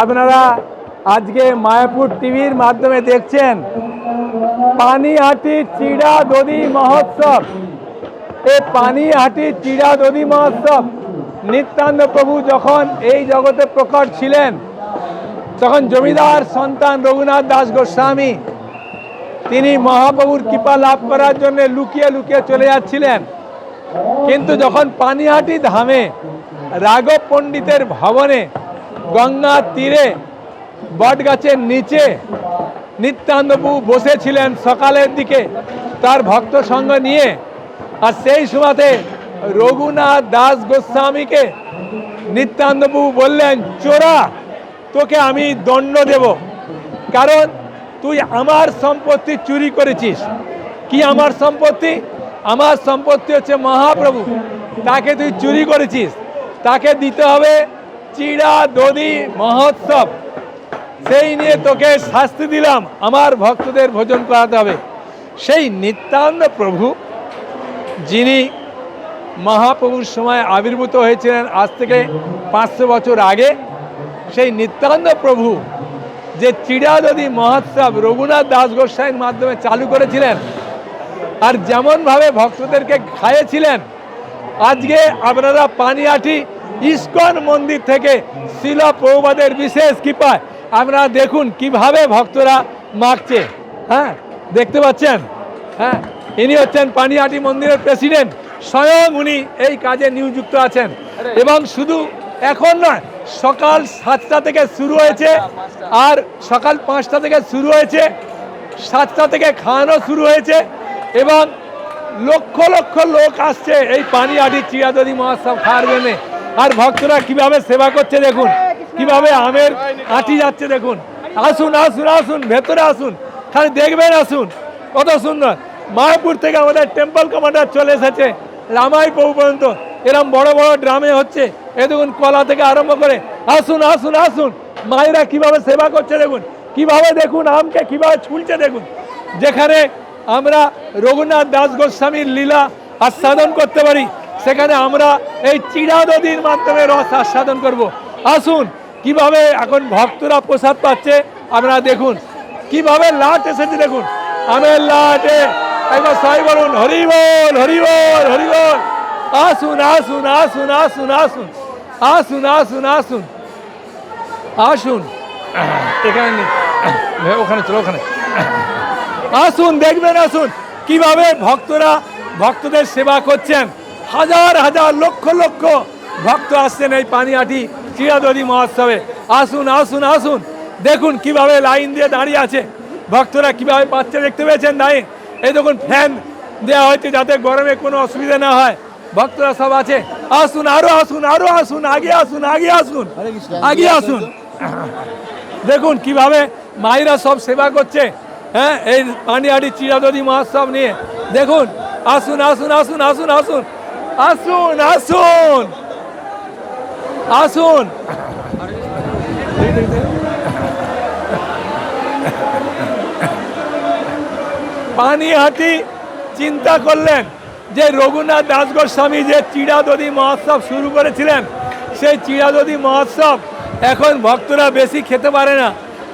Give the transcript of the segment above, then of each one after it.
আপনারা আজকে মায়াপুর টিভির মাধ্যমে দেখছেন পানিহাটি চিড়া দধি মহোৎসব। এই পানিহাটি চিড়া দধি মহোৎসব, নিত্যানন্দ প্রভু যখন এই জগতে প্রকট ছিলেন, তখন জমিদার সন্তান রঘুনাথ দাস গোস্বামী, তিনি মহাপ্রভুর কৃপা লাভ করার জন্য লুকিয়ে লুকিয়ে চলে যাচ্ছিলেন। কিন্তু যখন পানিহাটি ধামে রাঘব পণ্ডিতের ভবনে গঙ্গা তীরে বটগাছের নিচে নিত্যানন্দবু বসেছিলেন সকালের দিকে তার ভক্ত সঙ্গ নিয়ে। আর সেই সময়তে রঘুনাথ দাস গোস্বামীকে নিত্যানন্দবু বললেন, চোরা, তোকে আমি দণ্ড দেব। কারণ তুই আমার সম্পত্তি চুরি করেছিস। কি আমার সম্পত্তি? আমার সম্পত্তি হচ্ছে মহাপ্রভু। তাকে তুই চুরি করেছিস। তাকে দিতে হবে চিড়া দধি মহোৎসব। সেই নিয়ে তোকে শাস্তি দিলাম। আমার ভক্তদের ভোজন করাতে হবে। সেই নিত্যানন্দ প্রভু, যিনি মহাপ্রভুর সময় আবির্ভূত হয়েছিলেন আজ থেকে পাঁচশো বছর আগে, সেই নিত্যানন্দ প্রভু যে চিড়াদদি মহোৎসব রঘুনাথ দাস গোস্বাইয়ের মাধ্যমে চালু করেছিলেন আর যেমনভাবে ভক্তদেরকে খাইয়েছিলেন, আজকে আপনারা পানিয়াটি ইস্কন মন্দির থেকে শিল প্রভুবাদের বিশেষ কৃপায়। আপনারা দেখুন কীভাবে ভক্তরা মাখছে হ্যাঁ দেখতে পাচ্ছেন? হ্যাঁ ইনি হচ্ছেন পানিহাটি মন্দিরের প্রেসিডেন্ট। স্বয়ং উনি এই কাজে নিয়োযুক্ত আছেন। এবং শুধু এখন নয়, সকাল সাতটা থেকে শুরু হয়েছে আর সকাল পাঁচটা থেকে শুরু হয়েছে, সাতটা থেকে খাওয়ানো শুরু হয়েছে এবং লক্ষ লক্ষ লোক আসছে এই পানিহাটি চিরাদদি মহোৎসব খাওয়ার জন্য। আর ভক্তরা কীভাবে সেবা করছে দেখুন কীভাবে আমের আটি যাচ্ছে দেখুন। আসুন আসুন আসুন ভেতরে আসুন খালি দেখবেন আসুন। কত সুন্দর। মায়াপুর থেকে আমাদের টেম্পল কমান্ডার চলে এসেছে রামাই প্রভু পর্যন্ত। এরম বড় বড় ড্রামে হচ্ছে এ দেখুন কলা থেকে আরম্ভ করে। আসুন আসুন আসুন। মায়েরা কীভাবে সেবা করছে দেখুন কীভাবে দেখুন আমকে কীভাবে ছুলছে দেখুন। যেখানে আমরা রঘুনাথ দাস গোস্বামীর লীলা আস্বাদন করতে পারি। সেখানে আমরা এই চিড়া নদীর মাধ্যমে রস আস্বাদন করব। আসুন, কীভাবে এখন ভক্তরা প্রসাদ পাচ্ছে, আপনারা দেখুন। কীভাবে লাট এসেছে দেখুন। আমের লাটে, একবার সবাই বলুন, হরি বল হরি বল হরি বল। আসুন আসুন আসুন আসুন আসুন। আসুন আসুন আসুন। আসুন। এখানে ওখানে চলো, ওখানে। আসুন, দেখবেন, আসুন। কীভাবে ভক্তরা, ভক্তদের সেবা করছেন। হাজার হাজার লক্ষ লক্ষ ভক্ত আসছেন এই পানিহাটি চিরাদরি মহোৎসবে। আসুন আসুন আসুন। দেখুন কীভাবে লাইন দিয়ে দাঁড়িয়ে আছে। ভক্তরা কীভাবে পাচ্ছে দেখতে পেয়েছেন দাঁড়িয়ে এই দেখুন ফ্যান দেওয়া হয়েছে যাতে গরমে কোনো অসুবিধা না হয়। ভক্তরা সব আছে। আসুন আরও আসুন আরও আসুন আগে আসুন আগে আসুন আগে আসুন। দেখুন কীভাবে মায়েরা সব সেবা করছে হ্যাঁ? এই পানিহাটি চিরাদরি মহোৎসব নিয়ে। দেখুন আসুন আসুন আসুন আসুন আসুন। আসুন আসুন আসুন পানিহাটি চিন্তা করলেন যে রঘুনাথ দাস গোস্বামী যে চিড়াদদি মহোৎসব শুরু করেছিলেন, সেই চিড়াদদি মহোৎসব এখন ভক্তরা বেশি খেতে পারে না।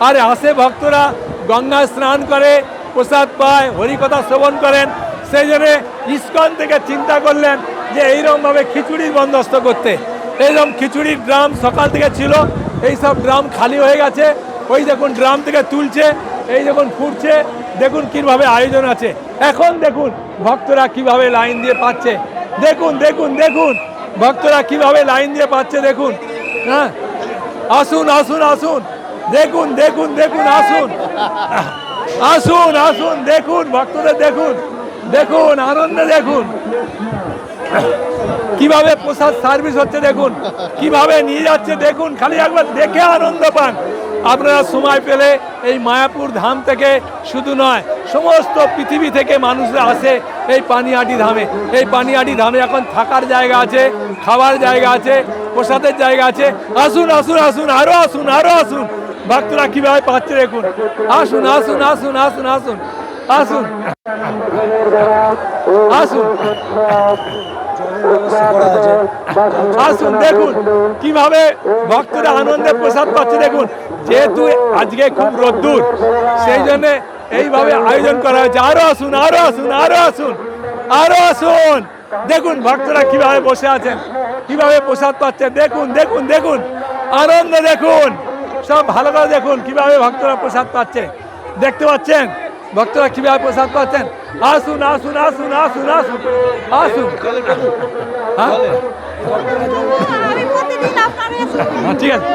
আর আসে ভক্তরা গঙ্গা স্নান করে, প্রসাদ পায়, হরিকথা শ্রবণ করেন। সেই জন্য ইস্কন থেকে চিন্তা করলেন যে এইরকমভাবে খিচুড়ির বন্দোবস্ত করতে। এইরকম খিচুড়ির ড্রাম সকাল থেকে ছিল এই সব ড্রাম খালি হয়ে গেছে। ওই দেখুন ড্রাম থেকে তুলছে, এই দেখুন ফুটছে, দেখুন কীভাবে আয়োজন আছে। এখন দেখুন ভক্তরা কীভাবে লাইন দিয়ে পাচ্ছে। দেখুন দেখুন দেখুন, ভক্তরা কীভাবে লাইন দিয়ে পাচ্ছে দেখুন। হ্যাঁ? আসুন আসুন আসুন, দেখুন দেখুন দেখুন, আসুন। আসুন আসুন, দেখুন, ভক্তদের দেখুন দেখুন, আনন্দে দেখুন। কীভাবে প্রসাদ সার্ভিস হচ্ছে দেখুন কীভাবে নিয়ে যাচ্ছে দেখুন খালি একবার দেখে আনন্দ পান। আপনারা সময় পেলে এই মায়াপুর ধাম থেকে শুধু নয় সমস্ত পৃথিবী থেকে মানুষরা আসে এই পানিহাটি ধামে। এই পানিহাটি ধামে এখন থাকার জায়গা আছে খাবার জায়গা আছে প্রসাদের জায়গা আছে। আসুন আসুন আসুন আরও আসুন আরও আসুন। ভক্তরা কীভাবে পাচ্ছে দেখুন। আসুন আসুন আসুন আসুন আসুন। আসুন। আসুন। আসুন, দেখুন, কীভাবে ভক্তরা আনন্দে প্রসাদ পাচ্ছে, দেখুন। যেহেতু আজকে খুব রোদ্দুর, সেই জন্য এইভাবে আয়োজন করা হয়েছে। আরও আসুন আরও আসুন আরও আসুন আরও আসুন। দেখুন ভক্তরা কীভাবে বসে আছেন, কীভাবে প্রসাদ পাচ্ছে। দেখুন দেখুন দেখুন, আনন্দ দেখুন। সব ভালো করে দেখুন কীভাবে ভক্তরা প্রসাদ পাচ্ছে। দেখতে পাচ্ছেন? ভক্তরা কীভাবে প্রসাদ পাচ্ছেন? আসুন আসুন আসুন আসুন আসুন আসুন। হ্যাঁ? হ্যাঁ, ঠিক আছে।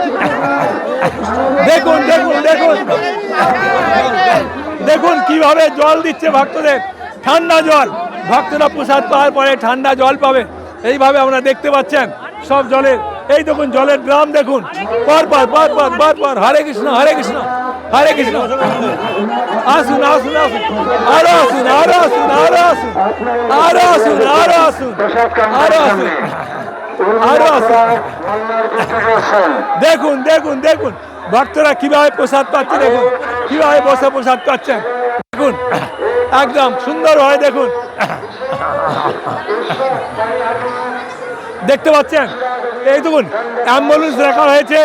দেখুন দেখুন দেখুন। দেখুন কীভাবে জল দিচ্ছে ভক্তদের। ঠান্ডা জল। ভক্তরা প্রসাদ পাওয়ার পরে ঠান্ডা জল পাবে। এইভাবে আমরা দেখতে পাচ্ছেন সব জলের এই দেখুন জলের ড্রাম দেখুন। পর পর পর পর পর পর। হরে কৃষ্ণ হরে কৃষ্ণ হরে কৃষ্ণ। আসুন আসুন আসুন। আরও আসুন আরও আসুন আরও আসুন। আরও আসুন আরও আসুন। আরও আসুন। আরও আসুন। দেখুন দেখুন দেখুন। ভক্তরা কীভাবে প্রসাদ পাচ্ছে দেখুন। কীভাবে বসে প্রসাদ পাচ্ছেন। দেখুন, একদম সুন্দর হয় দেখুন। দেখতে পাচ্ছেন? এই দেখুন, অ্যাম্বুলেন্স রাখা হয়েছে।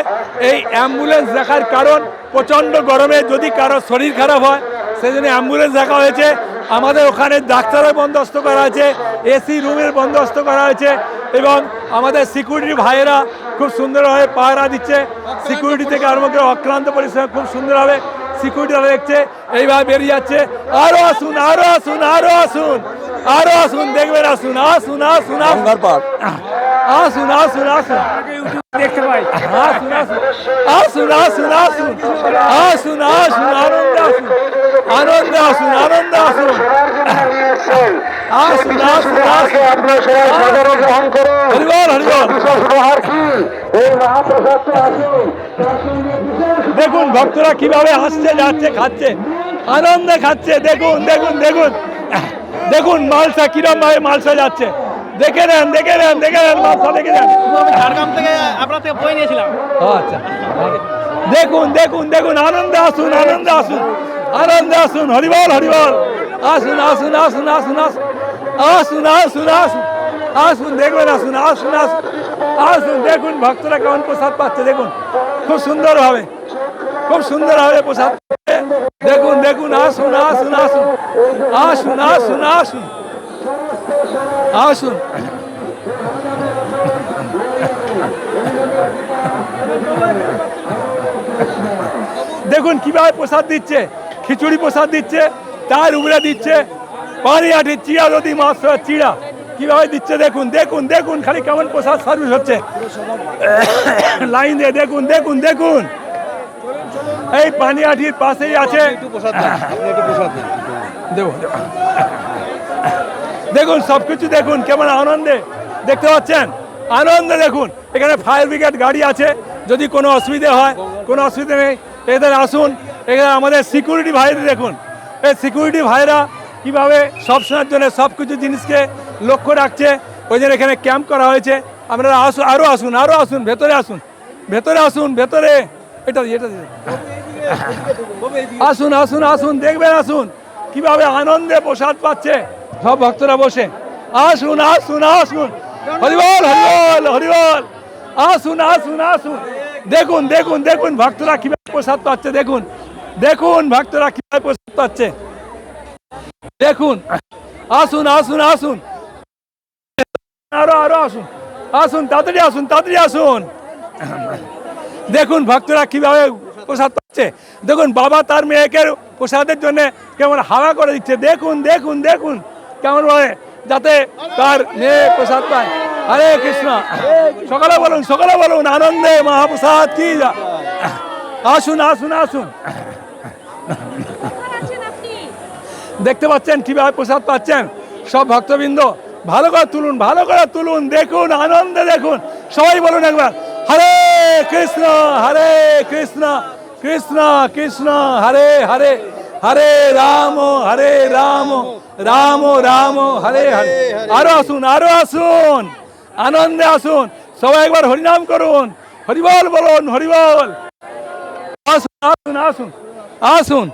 এই অ্যাম্বুলেন্স রাখার কারণ প্রচণ্ড গরমে যদি কারও শরীর খারাপ হয় সেই জন্য অ্যাম্বুলেন্স রাখা হয়েছে। আমাদের ওখানে ডাক্তারের বন্দোবস্ত করা হয়েছে এসি রুমের বন্দোবস্ত করা হয়েছে এবং আমাদের সিকিউরিটি ভাইয়েরা খুব সুন্দরভাবে পাহারা দিচ্ছে। সিকিউরিটি থেকে আরম্ভ করে অক্লান্ত পরিশ্রম খুব সুন্দরভাবে সিকিউরিটিরা দেখছে। এইভাবে বেরিয়ে যাচ্ছে। আরও আসুন আরও আসুন আরও আসুন আরও আসুন, দেখবেন, আসুন আসুন আসুন। আসুন আসুন আসুন আসুন। দেখতে পাই। আসুন আসুন। আসুন আসুন আসুন। আসুন আসুন আনন্দ আসুন। আনন্দ আসুন আনন্দ আসুন। আসুন আসুন আসুন। আপনার সবাই সাদরে গ্রহণ করুন হরিবল হরিবল। বিশেষ কি এই মহাপ্রসাদটা আসুন তার সঙ্গে বিশেষ দেখুন ভক্তরা কীভাবে আসছে যাচ্ছে খাচ্ছে। আনন্দে খাচ্ছে। দেখুন দেখুন দেখুন। দেখুন মালসা কিরম ভাবে মালসা যাচ্ছে। দেখে নেন দেখে নেন দেখে নেন মালসা দেখে নেন আমি ঝাড়গ্রাম থেকে আপনার থেকে বই নিয়েছিলাম আচ্ছা দেখুন দেখুন দেখুন আনন্দে আসুন আনন্দে আসুন আনন্দে আসুন হরিবল হরিবল আসুন আসুন আসুন আসুন আসুন আসুন আসুন আসুন আসুন দেখবেন আসুন আসুন আসুন আসুন দেখুন ভক্তরা কেমন প্রসাদ পাচ্ছে দেখুন খুব সুন্দরভাবে খুব সুন্দরভাবে প্রসাদ পাচ্ছে। দেখুন দেখুন আসুন আসুন আসুন আসুন আসুন আসুন আসুন দেখুন কীভাবে প্রসাদ দিচ্ছে খিচুড়ি প্রসাদ দিচ্ছে তার উপরে দিচ্ছে পানি আটি চিড়া যদি মাছ চিড়া। কীভাবে দিচ্ছে দেখুন দেখুন দেখুন খালি কেমন প্রসাদ সার্ভিস হচ্ছে। লাইন দিয়ে দেখুন দেখুন দেখুন। এই পানি আটির পাশেই আছে। দেবো দেবো। দেখুন সব কিছু দেখুন, কেমন আনন্দে। দেখতে পাচ্ছেন? আনন্দে দেখুন, এখানে ফায়ার ব্রিগেড গাড়ি আছে, যদি কোনো অসুবিধা হয়, কোনো অসুবিধা নেই, এদের আসুন এখানে আমাদের সিকিউরিটি ভাইদের দেখুন। এই সিকিউরিটি ভাইরা কীভাবে সব সময়ের জন্য সব কিছু জিনিসকে লক্ষ্য রাখছে, ওই জন্য এখানে ক্যাম্প করা হয়েছে। আপনারা আসুন আরও আসুন আরও আসুন, ভেতরে আসুন ভেতরে আসুন, ভেতরে। এটা এটা আসুন আসুন আসুন, দেখবেন, আসুন। কীভাবে আনন্দে প্রসাদ পাচ্ছে। সব ভক্তরা বসে। আসুন আসুন আসুন। হরিবল হরিবল হরিবল। আসুন আসুন আসুন। দেখুন দেখুন দেখুন ভক্তরা কীভাবে প্রসাদ পাচ্ছে, দেখুন। দেখুন ভক্তরা কীভাবে প্রসাদ পাচ্ছে। দেখুন। আসুন আসুন আসুন। আরও আরও আসুন। আসুন, তাড়াতাড়ি আসুন তাড়াতাড়ি আসুন। দেখুন ভক্তরা কীভাবে প্রসাদ পাচ্ছে। দেখুন বাবা তার মেয়েকে প্রসাদের জন্য কেমন হাওয়া করে দিচ্ছে। দেখুন দেখুন দেখুন। কেমন বলে? যাতে তার মেয়ে প্রসাদ পায়। হরে কৃষ্ণ। সকালে বলুন সকালে বলুন, আনন্দে মহাপ্রসাদ কি আসুন আসুন আসুন। দেখতে পাচ্ছেন কীভাবে প্রসাদ পাচ্ছেন? সব ভক্তবৃন্দ, ভালো করে তুলুন, ভালো করে তুলুন, দেখুন, আনন্দে দেখুন। সবাই বলুন একবার, হরে কৃষ্ণ হরে কৃষ্ণ কৃষ্ণ কৃষ্ণ, হরে হরে। হরে রাম হরে রাম রাম রাম হরে হরে। আরও আসুন আরও আসুন। আনন্দে আসুন। সবাই একবার হরিনাম করুন। হরিবল বলুন হরিবল। আসুন আসুন আসুন আসুন।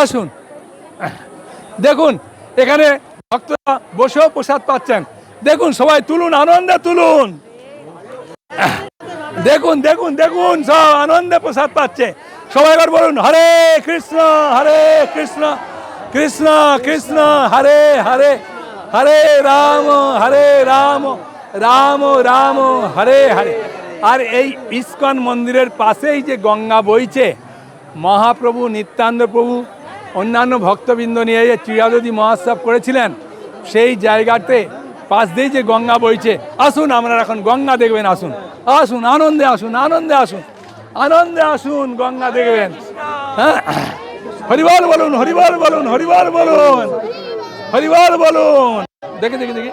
আসুন। দেখুন এখানে ভক্তরা বসেও প্রসাদ পাচ্ছেন। দেখুন সবাই তুলুন আনন্দে তুলুন। দেখুন দেখুন দেখুন সব আনন্দে প্রসাদ পাচ্ছে। সবাই এবার বলুন, হরে কৃষ্ণ হরে কৃষ্ণ কৃষ্ণ কৃষ্ণ, হরে হরে হরে রাম হরে রাম রাম রাম, হরে হরে। আর এই ইস্কন মন্দিরের পাশেই যে গঙ্গা বইছে, মহাপ্রভু, নিত্যানন্দ প্রভু, অন্যান্য ভক্তবৃন্দ নিয়ে যে চিরাদদি মহোৎসব করেছিলেন, সেই জায়গাতে পাশ দিয়ে যে গঙ্গা বইছে। আসুন আমরা এখন গঙ্গা দেখবেন, আসুন। আসুন, আনন্দে আসুন আনন্দে আসুন। আনন্দে আসুন, গঙ্গা দেখবেন। হ্যাঁ? হরিবল বলুন হরিবল বলুন হরিবল বলুন হরিবল বলুন। দেখে দেখে, দেখি।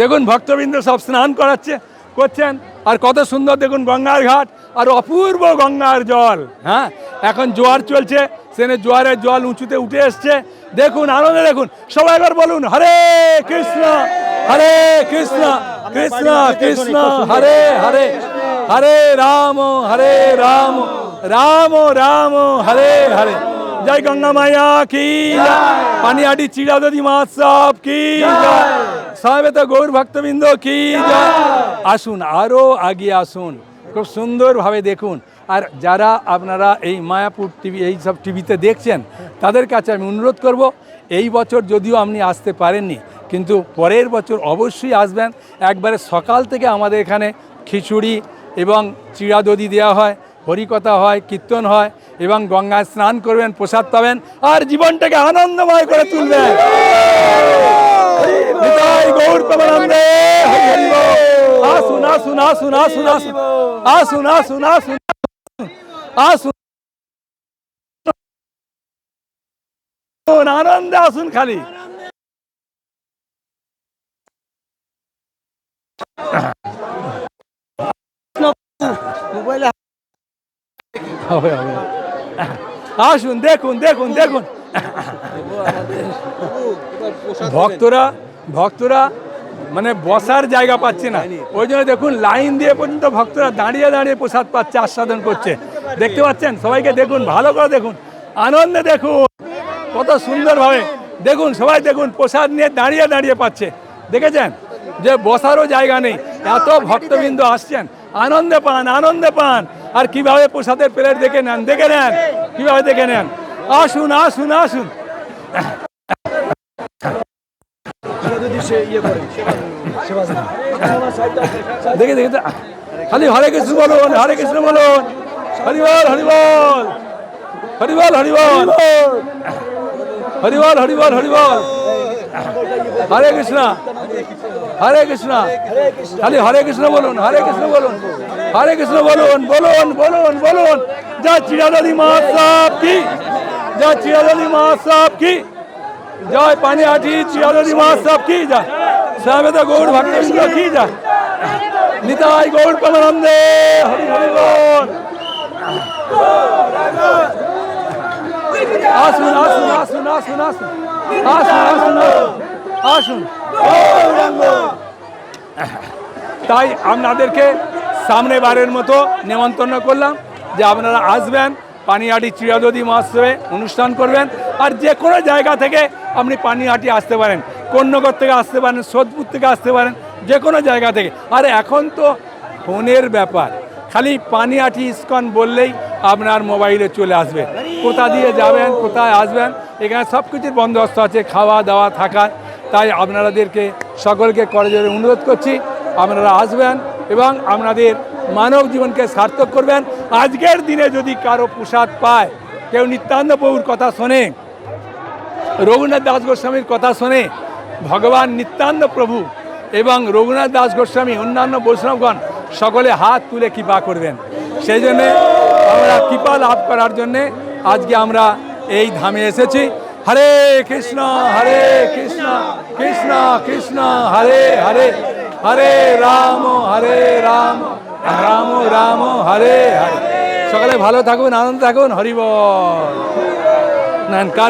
দেখুন, ভক্তবৃন্দ সব স্নান করাচ্ছে, করছেন। আর কত সুন্দর দেখুন গঙ্গার ঘাট, আর অপূর্ব গঙ্গার জল হ্যাঁ? এখন জোয়ার চলছে সেখানে জোয়ারের জল উঁচুতে উঠে এসছে। দেখুন, আনন্দে দেখুন। সবাই এবার বলুন, হরে কৃষ্ণ! হরে কৃষ্ণ কৃষ্ণ কৃষ্ণ, হরে হরে হরে রাম হরে রাম রাম রাম, হরে হরে। জয় গঙ্গা মায়া কি পানিহাটি চিড়াদদি মহোৎসব কি সবেত গৌর ভক্তবৃন্দ কি আসুন আরও আগিয়ে আসুন। খুব সুন্দরভাবে দেখুন। আর যারা আপনারা এই মায়াপুর টিভি, এই সব টিভিতে দেখছেন, তাদের কাছে আমি অনুরোধ করব এই বছর যদিও আপনি আসতে পারেননি, কিন্তু পরের বছর অবশ্যই আসবেন। একবারে সকাল থেকে আমাদের এখানে খিচুড়ি এবং চিড়াদদি দেওয়া হয়, হরিকথা হয়, কীর্তন হয় এবং গঙ্গায় স্নান করবেন, প্রসাদ পাবেন আর জীবনটাকে আনন্দময় করে তুলবেন। আসুন আসুন আসুন আসুন। আসুন আসুন আসুন। আসুন। আনন্দে আসুন খালি। আসুন দেখুন দেখুন দেখুন। ভক্তরা ভক্তরা মানে বসার জায়গা পাচ্ছে না। ওই জন্য দেখুন লাইন দিয়ে পর্যন্ত ভক্তরা দাঁড়িয়ে দাঁড়িয়ে প্রসাদ পাচ্ছে আস্বাদন করছে। দেখতে পাচ্ছেন? সবাইকে দেখুন ভালো করে দেখুন। আনন্দে দেখুন। কত সুন্দরভাবে। দেখুন, সবাই দেখুন, প্রসাদ নিয়ে দাঁড়িয়ে দাঁড়িয়ে পাচ্ছে। দেখেছেন? যে বসারও জায়গা নেই। এত ভক্তবৃন্দ আসছেন। আনন্দে পান আনন্দে পান। আর কীভাবে প্রসাদের প্লেট দেখে নেন? দেখে নেন। কীভাবে দেখে নেন? আসুন আসুন আসুন। দেখে দেখে খালি হরে কৃষ্ণ বলুন, হরে কৃষ্ণ বলুন। হরিবল হরিবল হরিবল হরিবল হরিবল হরিবল হরিবল। হরে কৃষ্ণ হরে কৃষ্ণ। খালি হরে কৃষ্ণ বলুন, হরে কৃষ্ণ বলুন, হরে কৃষ্ণ বলুন বলুন বলুন বলুন। যা চিরাদলি মহোৎসব কি? যা চিরাদলি মহোৎসব কি? জয় পানিহাটি চিরাদলি মহোৎসব কি যা? সবেত গৌর ভক্তবৃন্দ কি যা? নিতাই গৌর প্রেমানন্দে, হরি হরি বল। আসুন আসুন আসুন আসুন আসুন। আসুন আসুন আসুন। তাই আপনাদেরকে সামনে বারের মতো নেমন্তন্ন করলাম যে আপনারা আসবেন, পানিহাটি চিরাদদি মহোৎসবে অনুষ্ঠান করবেন আর যে কোনো জায়গা থেকে আপনি পানিহাটি আসতে পারেন কন্যগর থেকে আসতে পারেন, সোদপুর থেকে আসতে পারেন, যে কোনো জায়গা থেকে। আর এখন তো ফোনের ব্যাপার। খালি পানিহাটি ইস্কন বললেই আপনার মোবাইলে চলে আসবে। কোথা দিয়ে যাবেন, কোথায় আসবেন, এখানে সব কিছুর বন্দোবস্ত আছে, খাওয়া দাওয়া থাকা তাই আপনাদেরকে সকলকে করজোরে অনুরোধ করছি, আপনারা আসবেন এবং আপনাদের মানব জীবনকে সার্থক করবেন। আজকের দিনে যদি কারও প্রসাদ পায়, কেউ নিত্যান্ত প্রভুর কথা শোনে, রঘুনাথ দাস গোস্বামীর কথা শোনে, ভগবান নিত্যান্ত প্রভু এবং রঘুনাথ দাস গোস্বামী, অন্যান্য বৈষ্ণবগণ সকলে হাত তুলে কৃপা করবেন। সেই জন্যে আমরা কৃপা লাভ করার জন্যে আজকে আমরা এই ধামে এসেছি। হরে কৃষ্ণ হরে কৃষ্ণ কৃষ্ণ কৃষ্ণ, হরে হরে হরে রাম হরে রাম রাম রাম, হরে হরে। সকালে ভালো থাকুন, আনন্দ থাকুন হরিবল নান, কার